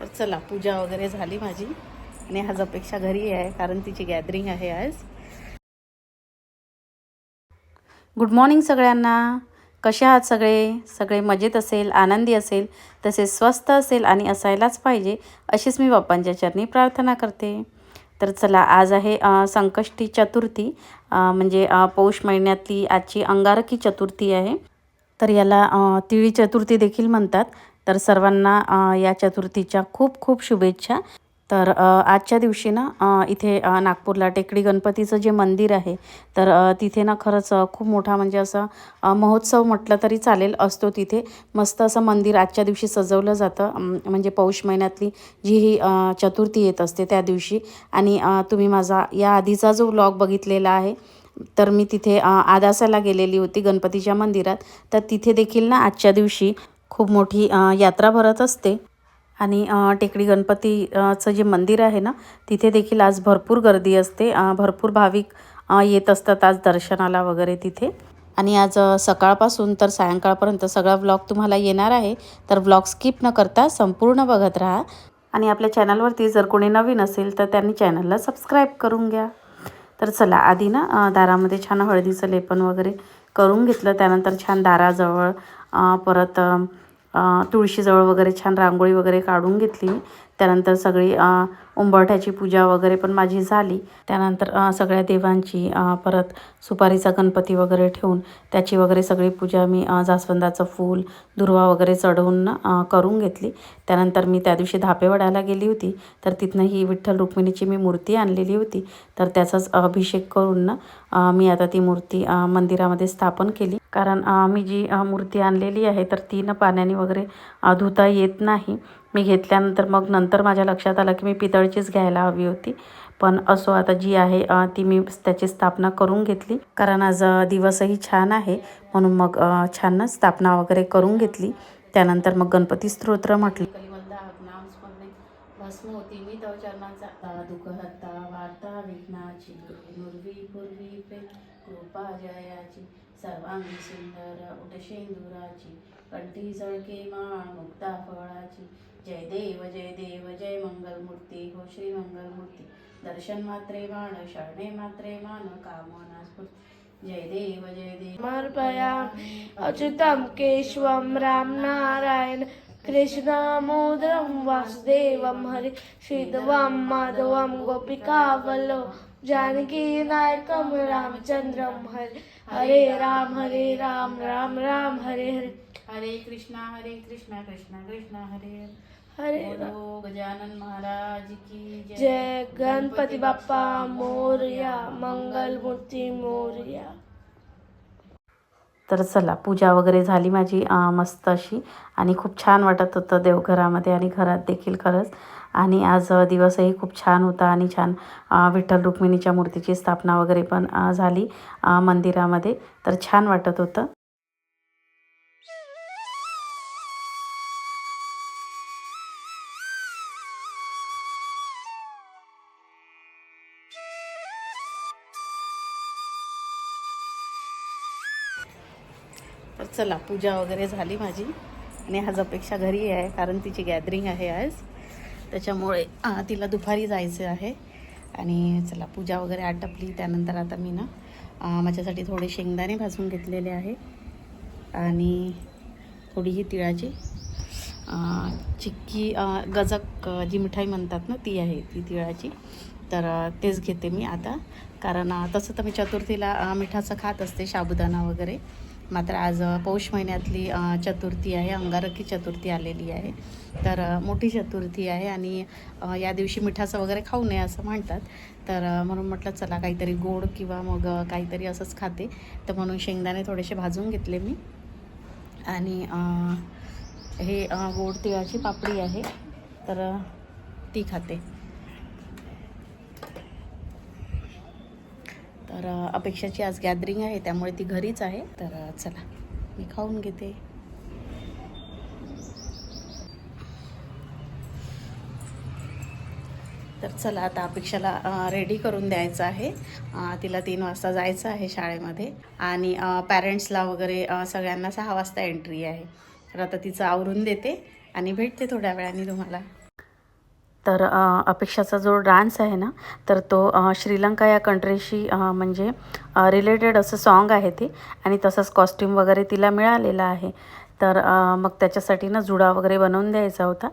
तर चला पूजा वगैरे झाली माझी आणि आज अपेक्षा घरी आहे कारण तिची गॅदरिंग आहे आज. गुड मॉर्निंग सगळ्यांना. कसे आहात सगळे? सगळे मजेत असेल आनंदी असेल तसेच स्वस्त असेल आणि असायलाच पाहिजे अशीच मी बाप्पांच्या चरणी प्रार्थना करते. तर चला आज आहे संकष्टी चतुर्थी म्हणजे पौष महिन्यातली आजची अंगारकी चतुर्थी आहे. तर याला तिळी चतुर्थी देखील म्हणतात. तर सर्वांना या चतुर्थीच्या खूप खूप शुभेच्छा. तर आजच्या दिवशी ना इथे नागपूरला टेकडी गणपतीचं जे मंदिर आहे तर तिथे ना खरंच खूप मोठा म्हणजे असं महोत्सव म्हटलं तरी चालेल असतो तिथे. मस्त असं मंदिर आजच्या दिवशी सजवलं जातं. म्हणजे पौष महिन्यातली जी ही चतुर्थी येत असते त्या दिवशी. आणि तुम्ही माझा या आधीचा जो व्लॉग बघितलेला आहे तर मी तिथे आदासाला गेलेली होती गणपतीच्या मंदिरात. तर तिथे देखील ना आजच्या दिवशी खूप मोठी यात्रा भरत असते. आणि टेकडी गणपतीचं जे मंदिर आहे ना तिथे देखील आज भरपूर गर्दी असते. भरपूर भाविक येत असतात आज दर्शनाला वगैरे तिथे. आणि आज सकाळपासून तर सायंकाळपर्यंत सगळा व्लॉग तुम्हाला येणार आहे. तर व्लॉग स्किप न करता संपूर्ण बघत राहा. आणि आपल्या चॅनलवरती जर कोणी नवीन असेल तर त्यांनी चॅनलला सबस्क्राईब करून घ्या. तर चला आधी ना दारामध्ये छान हळदीचं लेपन वगैरे करून घेतलं. त्यानंतर छान दाराजवळ परत तुळशीजवळ वगैरे छान रांगोळी वगैरे काढून घेतली. त्यानंतर सगळी उंबरठ्याची पूजा वगैरे पण माझी झाली. त्यानंतर सगळ्या देवांची परत सुपारीचा गणपती वगैरे ठेवून त्याची वगैरे सगळी पूजा मी जास्वंदाचं फूल दुर्वा वगैरे चढवून करून घेतली. त्यानंतर मी त्या दिवशी धापेवाड्याला गेली होती. तर तिथनं ही विठ्ठल रुक्मिणीची मी मूर्ती आणलेली होती. तर त्याचाच अभिषेक करून ना मी आता ती मूर्ती मंदिरामध्ये स्थापन केली. कारण मी जी मूर्ती आणलेली आहे तर ती ना पाण्याने वगैरे धुता येत नाही. मी घेतल्यानंतर मग नंतर माझ्या लक्षात आलं की मी पितळचीच घ्यायला हवी होती. पण असो आता जी आहे ती मी त्याची स्थापना करून घेतली. कारण आज दिवसही छान आहे. म्हणून मग छान स्थापना वगैरे करून घेतली. त्यानंतर मग गणपती स्तोत्र म्हटली. भस्म होती मी तव चरणांचा दुःख हत्ता वार्ता विघ्नाची पूर्वी पूर्वी कृपा जयाची. सर्वांगी सुंदर उठ उटशेंदुराची कंठी जळके माळ मुक्ता फळाची. जय देव जय देव जय मंगलमूर्ती हो श्री मंगलमूर्ती. दर्शन मात्रे बाण शरणे मात्रे मान कामना स्फूर्ती जय देव जय देव. समर्पयामि अच्युतम केशवम राम नारायण कृष्णामोदरं वासुदेवं हरि श्रीधवं माधवं गोपिकावल्लभ जानकीनायकं रामचन्द्रं हरि हरे राम हरे राम राम राम हरे हरे। हरे कृष्णा हरे कृष्णा कृष्णा कृष्णा हरे हरे। हरे बोलो गजानन महाराज की जय। जय गणपती बाप्पा मोरया मंगलमूर्ती मोरया। तर चला पूजा वगैरे झाली माझी मस्त अशी. आणि खूप छान वाटत होतं देवघरामध्ये आणि घरात देखील खरंच. आणि आज दिवसही खूप छान होता आणि छान विठ्ठल रुक्मिणीच्या मूर्तीची स्थापना वगैरे पण झाली मंदिरामध्ये. तर छान वाटत होतं. तर चला पूजा वगैरे झाली माझी. आणि आज अपेक्षा घरी आहे कारण तिची गॅदरिंग आहे आज. त्याच्यामुळे तिला दुपारी जायचं आहे. आणि चला पूजा वगैरे आटपली. त्यानंतर आता मी ना माझ्यासाठी थोडे शेंगदाणे भाजून घेतलेले आहे. आणि थोडी ही तिळाची चिक्की गजक जी मिठाई म्हणतात ना ती आहे ती तिळाची. तर तेच घेते मी आता. कारण तसं तर मी चतुर्थीला मिठाचं खात असते साबुदाणा वगैरे. मात्र आज पौष महिन्यातली चतुर्थी आहे अंगारकी चतुर्थी आलेली आहे. तर मोठी चतुर्थी आहे आणि या दिवशी मिठाचं वगैरे खाऊ नये असं म्हणतात. तर म्हणून म्हटलं चला काहीतरी गोड किंवा मग काहीतरी असंच खाते. तर म्हणून शेंगदाणे थोडेसे भाजून घेतले मी. आणि हे गोड तिळाची पापडी आहे. तर ती खाते. तर अपेक्षाची आज गॅदरिंग आहे त्यामुळे ती घरीच आहे. तर चला मी खाऊन घेते. तर चला आता अपेक्षाला रेडी करून द्यायचं आहे. तिला तीन वाजता जायचं आहे शाळेमध्ये. आणि पॅरेंट्सला वगैरे सगळ्यांना सहा वाजता एंट्री आहे. तर आता तिचं आवरून देते आणि भेटते थोड्या वेळाने तुम्हाला. तर अपेक्षाचा जो डान्स आहे ना तर तो श्रीलंका या कंट्रीशी म्हणजे रिलेटेड असं सॉन्ग आहे ते आणि तसंच कॉस्ट्युम वगैरे तिला मिळालेला आहे. तर मग त्याच्यासाठी ना जुडा वगैरे बनवून द्यायचा होता.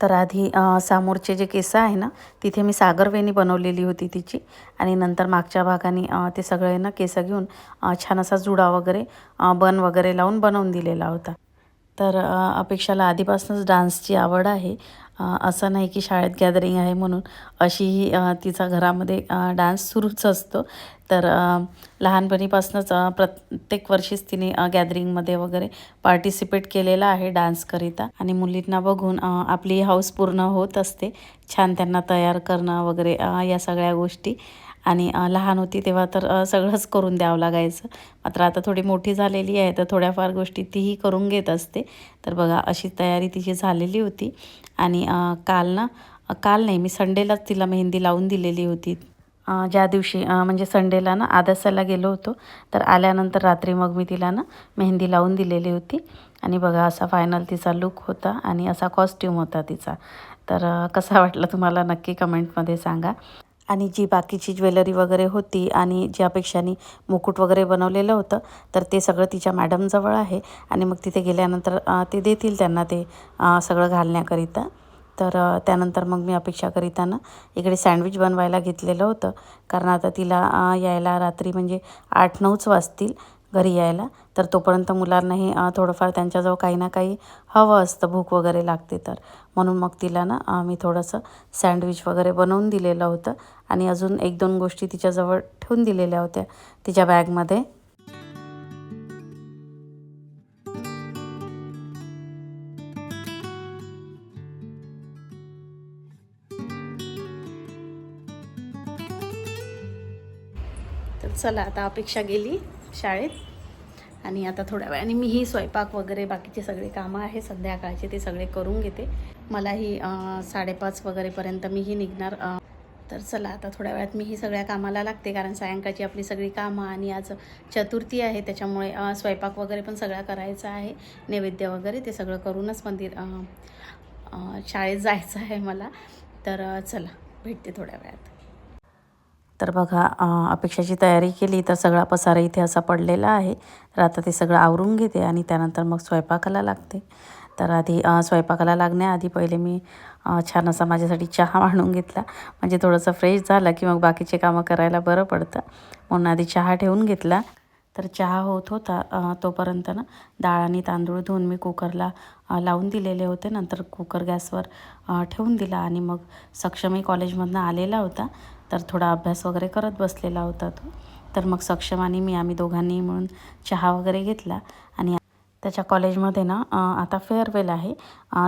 तर आधी समोरचे जे केस आहे ना तिथे मी सागरवेणी बनवलेली होती तिची आणि नंतर मागच्या भागाने ते सगळे ना केस घेऊन छान असा जुडा वगैरे बन वगैरे लावून बनवून दिलेला होता. तर अपेक्षाला आधीपासूनच डान्सची आवड आहे. असं नाही की शाळेत गॅदरिंग आहे म्हणून अशीही तिचा घरामध्ये डान्स सुरूच असतो. तर लहानपणीपासूनच प्रत्येक वर्षीच तिने गॅदरिंगमध्ये वगैरे पार्टिसिपेट केलेलं आहे डान्सकरिता आणि मुलींना बघून आपली हाऊस पूर्ण होत असते. छान त्यांना तयार करणं वगैरे या सगळ्या गोष्टी. आणि लहान होती तेव्हा तर सगळंच करून द्यावं लागायचं. मात्र आता थोडी मोठी झालेली आहे तर थोड्याफार गोष्टी तीही करून घेत असते. तर बघा अशी तयारी तिची झालेली होती. आणि काल ना काल नाही मी संडेलाच तिला मेहंदी लावून दिलेली होती. ज्या दिवशी म्हणजे संडेला ना आदर्शाला गेलो होतो. तर आल्यानंतर रात्री मग मी तिला ना मेहंदी लावून दिलेली होती. आणि बघा असा फायनल तिचा लुक होता आणि असा कॉस्ट्यूम होता तिचा. तर कसा वाटला तुम्हाला? नक्की कमेंटमध्ये सांगा. आणि जी बाकीची ज्वेलरी वगैरे होती आणि ज्यापेक्षानी मुकुट वगैरे बनवलेलं होतं तर ते सगळं तिच्या मॅडमजवळ आहे. आणि मग तिथे गेल्यानंतर ते देतील त्यांना ते सगळं घालण्याकरिता. तर त्यानंतर मग मी अपेक्षाकरिता ना इकडे सँडविच बनवायला घेतलेलं होतं. कारण आता तिला यायला रात्री म्हणजे आठ नऊच वाजतील. घरी यायला. तर तोपर्यंत मुलांनाही थोडंफार त्यांच्याजवळ काही ना काही हवं असतं. भूक वगैरे लागते तर. म्हणून मग तिला ना मी थोडंसं सँडविच वगैरे बनवून दिलेलं होतं. आणि अजून एक दोन गोष्टी तिच्याजवळ ठेवून दिलेल्या होत्या. तिच्या बॅगमध्ये. तर चला आता अपेक्षा गेली. शाळेत. आणि आता थोड्या वेळाने मीही स्वयंपाक वगैरे बाकीचे सगळे कामं आहे संध्याकाळचे ते सगळे करून घेते. मलाही साडेपाच वगैरेपर्यंत मीही निघणार तर चला आता थोड्या वेळात मीही सगळ्या कामाला लागते कारण सायंकाळची आपली सगळी कामं आणि आज चतुर्थी आहे त्याच्यामुळे स्वयंपाक वगैरे पण सगळा करायचा आहे. नैवेद्य वगैरे ते सगळं करूनच मंदिर शाळेत जायचं आहे मला. तर चला भेटते थोड्या वेळात. तर बघा अपेक्षाची तयारी केली तर सगळा पसारा इथे असा पडलेला आहे. तर आता ते सगळं आवरून घेते आणि त्यानंतर मग स्वयंपाकाला लागते. तर आधी स्वयंपाकाला लागण्याआधी पहिले मी छान असा माझ्यासाठी चहा आणून घेतला. म्हणजे थोडंसं फ्रेश झालं की मग बाकीचे कामं करायला बरं पडतं. म्हणून आधी चहा ठेवून घेतला. तर चहा होत होता तोपर्यंत ना डाळ आणि तांदूळ धुवून मी कुकरला लावून दिलेले होते. नंतर कुकर गॅसवर ठेवून दिला आणि मग सक्षमी कॉलेजमधनं आलेला होता. तर थोडा अभ्यास वगैरे करत बसलेला होता तो. तर मग सक्षम आणि मी आम्ही दोघांनी मिळून चहा वगैरे घेतला आणि त्याच्या कॉलेजमध्ये ना आता फेअरवेल आहे.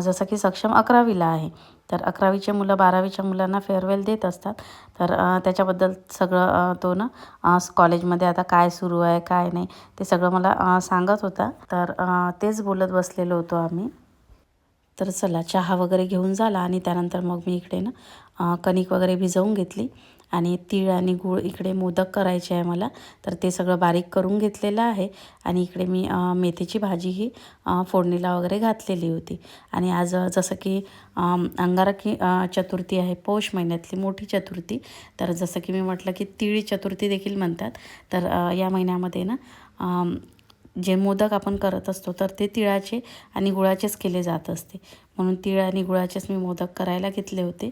जसं की सक्षम अकरावीला आहे. तर अकरावीचे मुलं बारावीच्या मुलांना फेअरवेल देत असतात. तर त्याच्याबद्दल सगळं तो ना कॉलेजमध्ये आता काय सुरू आहे काय नाही ते सगळं मला सांगत होता. तर तेच बोलत बसलेलो होतो आम्ही. तर चला चहा वगैरे घेऊन झाला आणि त्यानंतर मग मी इकडे ना कणिक वगैरे भिजवून घेतली. आणि तीळ आणि गूळ इकडे मोदक करायचे आहे मला. तर ते सगळं बारीक करून घेतलेलं आहे. आणि इकडे मी मेथीची भाजी ही फोडणीला वगैरे घातलेली होती. आणि आज जसं की अंगारकी चतुर्थी आहे पौष महिन्यातली मोठी चतुर्थी. तर जसं की मी म्हटलं की तिळी चतुर्थी देखील म्हणतात. तर या महिन्यामध्ये ना जे मोदक आपण करत असतो तर ते तिळाचे आणि गुळाचेच केले जात असते. म्हणून तिळ आणि गुळाचेच मी मोदक करायला घेतले होते.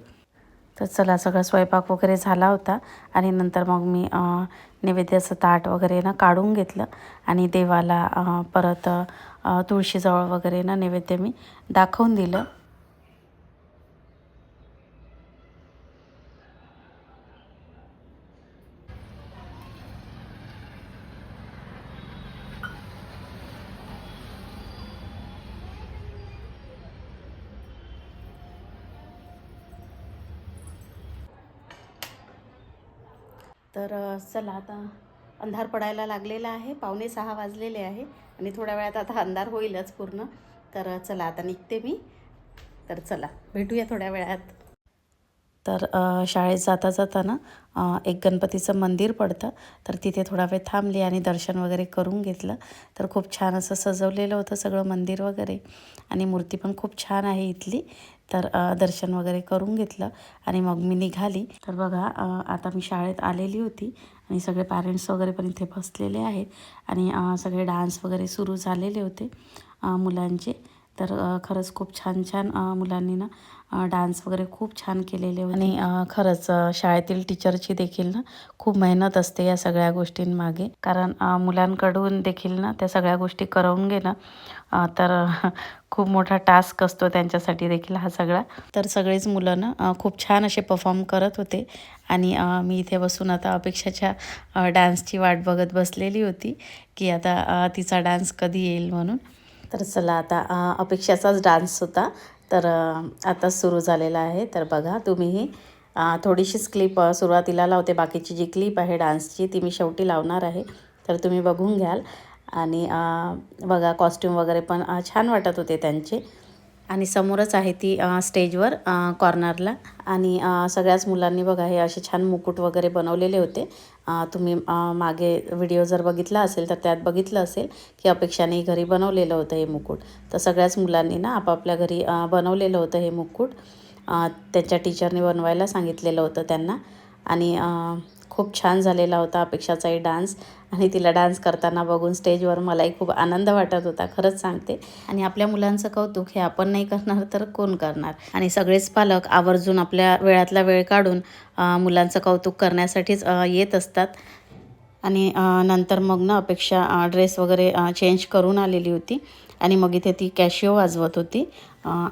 तर चला सगळा स्वयंपाक वगैरे झाला होता आणि नंतर मग मी नैवेद्याचं ताट वगैरे ना काढून घेतलं आणि देवाला परत तुळशीजवळ वगैरे ना नैवेद्य मी दाखवून दिलं. तर चला आता अंधार पडायला लागलेला आहे. पावणे सहा वाजलेले आहे आणि थोड्या वेळात आता अंधार होईलच पूर्ण. तर चला आता निघते मी. तर चला भेटूया थोड्या वेळात. तर शाळेत जाता जाताना एक गणपतीचं मंदिर पडतं. तर तिथे थोडा वेळ थांबली आणि दर्शन वगैरे करून घेतलं. तर खूप छान असं सजवलेलं होतं सगळं मंदिर वगैरे. आणि मूर्ती पण खूप छान आहे इथली. तर दर्शन वगैरे करून घेतलं आणि मग मी निघाली. तर बघा आता मी शाळेत आलेली होती आणि सगळे पॅरेंट्स वगैरे पण इथे बसलेले आहेत आणि सगळे डान्स वगैरे सुरू झालेले होते मुलांचे. तर खरंच खूप छान छान मुलांनी ना डान्स वगैरे खूप छान केलेले आणि खरंच शाळेतील टीचरची देखील ना खूप मेहनत असते या सगळ्या गोष्टींमागे. कारण मुलांकडून देखील ना त्या सगळ्या गोष्टी करवून घेणं तर खूप मोठा टास्क असतो त्यांच्यासाठी देखील हा सगळा. तर सगळेच मुलं ना खूप छान असे परफॉर्म करत होते. आणि मी इथे बसून आता अपेक्षाच्या डान्सची वाट बघत बसलेली होती की आता तिचा डान्स कधी येईल म्हणून. तर चला आता अपेक्षाचाच डान्स होता. तर आता सुरू झालेला आहे. तर बघा तुम्हीही थोडीशीच क्लिप सुरुवातीला लावते. बाकीची जी क्लिप आहे डान्सची ती मी शेवटी लावणार आहे. तर तुम्ही बघून घ्याल. आणि बघा कॉस्ट्यूम वगैरे पण छान वाटत होते त्यांचे. आणि समोरच आहे ती स्टेजवर कॉर्नरला. आणि सगळ्याच मुलांनी बघा हे असे छान मुकुट वगैरे बनवलेले होते. तुम्ही मागे व्हिडिओ जर बघितला असेल तर त्यात बघितलं असेल की अपेक्षाने घरी बनवलेलं होतं हे मुकुट. तर सगळ्याच मुलांनी ना आपापल्या घरी बनवलेलं होतं हे मुकुट. त्यांच्या टीचरने बनवायला सांगितलेलं होतं त्यांना. आणि खूप छान झालेला होता अपेक्षाचाही डान्स. आणि तिला डान्स करताना बघून स्टेजवर मलाही खूप आनंद वाटत होता खरंच सांगते. आणि आपल्या मुलांचं कौतुक हे आपण नाही करणार तर कोण करणार? आणि सगळेच पालक आवर्जून आपल्या वेळातला वेळ काढून मुलांचं कौतुक करण्यासाठीच येत असतात. आणि नंतर मग ना अपेक्षा ड्रेस वगैरे चेंज करून आलेली होती. आणि मग इथे ती कॅशिओ वाजवत होती.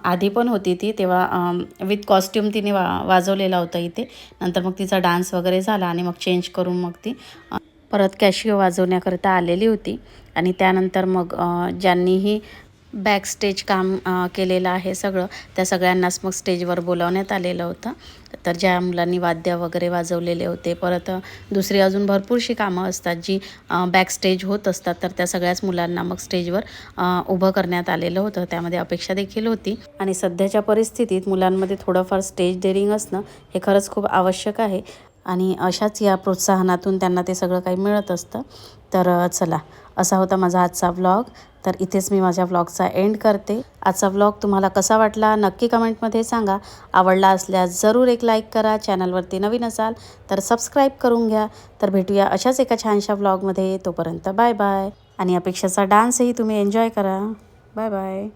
आधी पण होती ती तेव्हा विथ कॉस्ट्यूम तिने वा वाजवलेला होता इथे. नंतर मग तिचा डान्स वगैरे झाला आणि मग चेंज करून मग ती परत कॅशिओ वाजवण्याकरिता आलेली होती. आणि त्यानंतर मग ज्यांनीही बॅक स्टेज काम केलेलं आहे सगळं त्या सगळ्यांनाच मग स्टेजवर बोलावण्यात आलेलं होतं. तर ज्या मुलांनी वाद्य वगैरे वाजवलेले होते परत दुसरी अजून भरपूरशी कामं असतात जी बॅक स्टेज होत असतात तर त्या सगळ्याच मुलांना मग स्टेजवर उभं करण्यात आलेलं होतं. त्यामध्ये अपेक्षा देखील होती. आणि सध्याच्या परिस्थितीत मुलांमध्ये थोडंफार स्टेज डेअरिंग असणं हे खरंच खूप आवश्यक आहे. आणि अशाच या प्रोत्साहनातून त्यांना ते सगळं काही मिळत असतं. तर चला असा होता माझा आजचा व्लॉग तर इथेच मी माझ्या व्लॉगचा एंड करते. आजचा व्लॉग तुम्हाला कसा वाटला नक्की कमेंटमध्ये सांगा. आवडला असल्यास जरूर एक लाईक करा. चॅनलवरती नवीन असाल तर सबस्क्राईब करून घ्या. तर भेटूया अशाच एका छानशा व्लॉगमध्ये तोपर्यंत बाय बाय आणि अपेक्षाचा डान्सही तुम्ही एन्जॉय करा. Bye bye